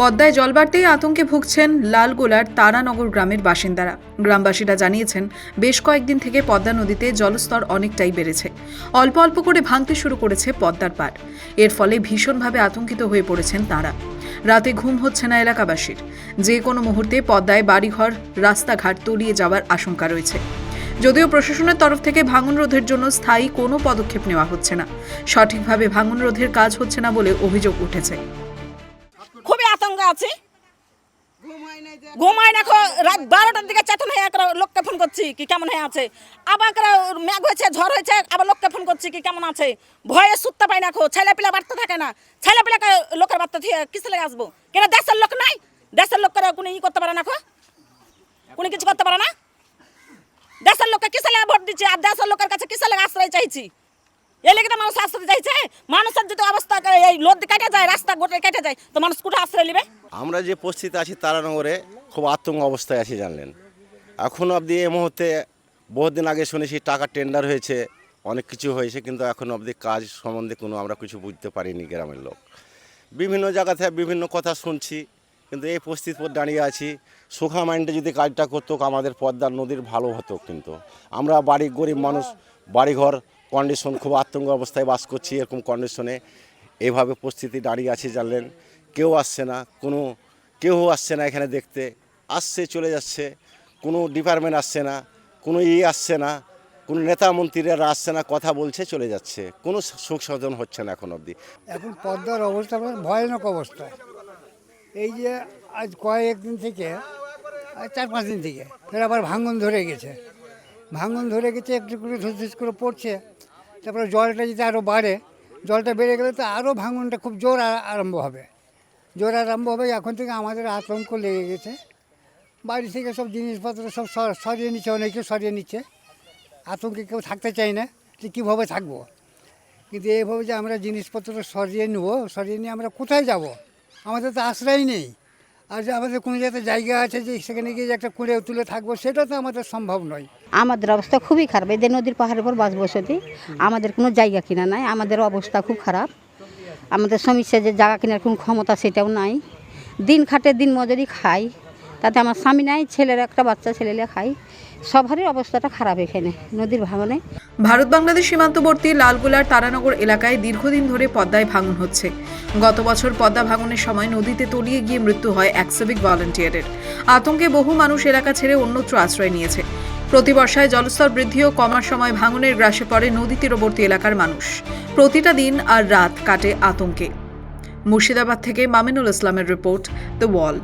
পদ্মায় জল বাড়তেই আতঙ্কে ভুগছেন লালগোলার তারানগর গ্রামের বাসিন্দারা। গ্রামবাসীরা জানিয়েছেন, বেশ কয়েকদিন থেকে পদ্মা নদীতে জলস্তর অনেকটাই বেড়েছে। অল্প অল্প করে ভাঙতে শুরু করেছে পদ্মার পাড়। এর ফলে ভীষণভাবে আতঙ্কিত হয়ে পড়েছেন তারা। রাতে ঘুম হচ্ছে না এলাকাবাসীর। যে কোনো মুহূর্তে পদ্মায় বাড়িঘর, রাস্তাঘাট তলিয়ে যাওয়ার আশঙ্কা রয়েছে। যদিও প্রশাসনের তরফ থেকে ভাঙন রোধের জন্য স্থায়ী কোনো পদক্ষেপ নেওয়া হচ্ছে না। সঠিকভাবে ভাঙন রোধের কাজ হচ্ছে না বলে অভিযোগ উঠেছে। আছি? ঘুমাই না রাত বারোটার দিকে চেতন হয়ে একরা লোককে ফোন করছি কি কেমন হয়ে আছে। আবার মেঘ হয়েছে ঝড় হয়েছে আবার লোককে ফোন করছি কি কেমন আছে। ভয়ে সুত্তা পাই না খো ছেলে পিলা বাড়তে থাকে না। ছেলে পিলাকে লোকের বার্তা থেকে কিসে লেগে আসব? কেন দেশের লোক নাই? দেশের লোক করে কোনো ই করতে পারে না খো কোনো কিছু করতে পারে না? দেশের লোককে কিসে লেগে ভোট দিচ্ছি? আর দেশের লোকের কাছে কিসে লেগে আশ্রয় চাইছি? তো মানুষ আশ্রয় চাইছে। মানুষের যদি অবস্থা এই নদী কেটে যায়, রাস্তা গোটে কেটে যায়, তো মানুষ কোথায় আশ্রয় নেবে? আমরা যে পরিস্থিতি আছি তারানগরে খুব আতঙ্ক অবস্থায় আছি, জানলেন। এখন অবধি এই মুহূর্তে বহুদিন আগে শুনেছি টাকা টেন্ডার হয়েছে, অনেক কিছু হয়েছে, কিন্তু এখন অবধি কাজ সম্বন্ধে কোনো আমরা কিছু বুঝতে পারিনি গ্রামের লোক। বিভিন্ন জায়গা থেকে বিভিন্ন কথা শুনছি, কিন্তু এই পরিস্থিতির পর দাঁড়িয়ে আছি। সুখা মাইন্ডে যদি কাজটা করতো, আমাদের পদ্মার নদীর ভালো হতো কিন্তু। আমরা বাড়ি গরিব মানুষ, বাড়িঘর কন্ডিশন খুব আতঙ্ক অবস্থায় বাস করছি এরকম কন্ডিশনে। এইভাবে পরিস্থিতি দাঁড়িয়ে আছে জানলেন, কেউ আসছে না, কোনো, কেউ আসছে না এখানে দেখতে। আসছে, চলে যাচ্ছে, কোনো ডিপার্টমেন্ট আসছে না, কোনো ই আসছে না, কোনো নেতা মন্ত্রীরা আসছে না, কথা বলছে, চলে যাচ্ছে। কোনো সুখ সাধন হচ্ছে না এখন অবধি। এখন পদ্মার অবস্থা ভয়ানক অবস্থা। এই যে আজ কয়েকদিন থেকে চার পাঁচ দিন থেকে, ফের আবার ভাঙন ধরে গেছে। ভাঙন ধরে গেছে, একটু করে ধুস করে পড়ছে। তারপরে জলটা যদি আরও বাড়ে, জলটা বেড়ে গেলে তো আরও ভাঙনটা খুব জোর আরম্ভ হবে। জোর আরম্ভ হবে, এখন থেকে আমাদের আতঙ্ক লেগে গেছে। বাড়ি থেকে সব জিনিসপত্র সব সরিয়ে নিচ্ছে, অনেকে সরিয়ে নিচ্ছে। আতঙ্কে কেউ থাকতে চায় না যে কীভাবে থাকব। কিন্তু এইভাবে যে আমরা জিনিসপত্র সরিয়ে নেব, সরিয়ে নিয়ে আমরা কোথায় যাব? আমাদের তো আশ্রয় নেই। আর যে আমাদের কোনো জায়গাতে জায়গা আছে যে সেখানে গিয়ে যে একটা কুঁড়ে তুলে থাকব, সেটা তো আমাদের সম্ভব নয়। আমাদের অবস্থা খুবই খারাপ। এদের নদীর পাহাড়ের উপর বাস বসতি আমাদের কোনো জায়গা কিনা নাই, আমাদের অবস্থা খুব খারাপ। আমাদের সমস্যা যে জায়গা কেনার কোনো ক্ষমতা সেটাও নাই। দিন খাটে দিন মজুরি খাই, তাতে আমার স্বামী নাই, ছেলের একটা বাচ্চা ছেলেলে খাই। সবারই অবস্থাটা খারাপ এখানে, নদীর ভাঙনে। ভারত বাংলাদেশ সীমান্তবর্তী লালগোলার তারানগর এলাকায় দীর্ঘদিন ধরে পদ্মায় ভাঙন হচ্ছে। গত বছর পদ্মা ভাঙনের সময় নদীতে তলিয়ে গিয়ে মৃত্যু হয় এক সিভিক ভলান্টিয়ারের আতঙ্কে বহু মানুষ এলাকা ছেড়ে অন্যত্র আশ্রয় নিয়েছে। প্রতি বর্ষায় জলস্তর বৃদ্ধি ও কমার সময় ভাঙনের গ্রাসে পড়ে নদী তীরবর্তী এলাকার মানুষ। প্রতিটা দিন আর রাত কাটে আতঙ্কে। মুর্শিদাবাদ থেকে মামিনুল ইসলামের রিপোর্ট দ্য ওয়াল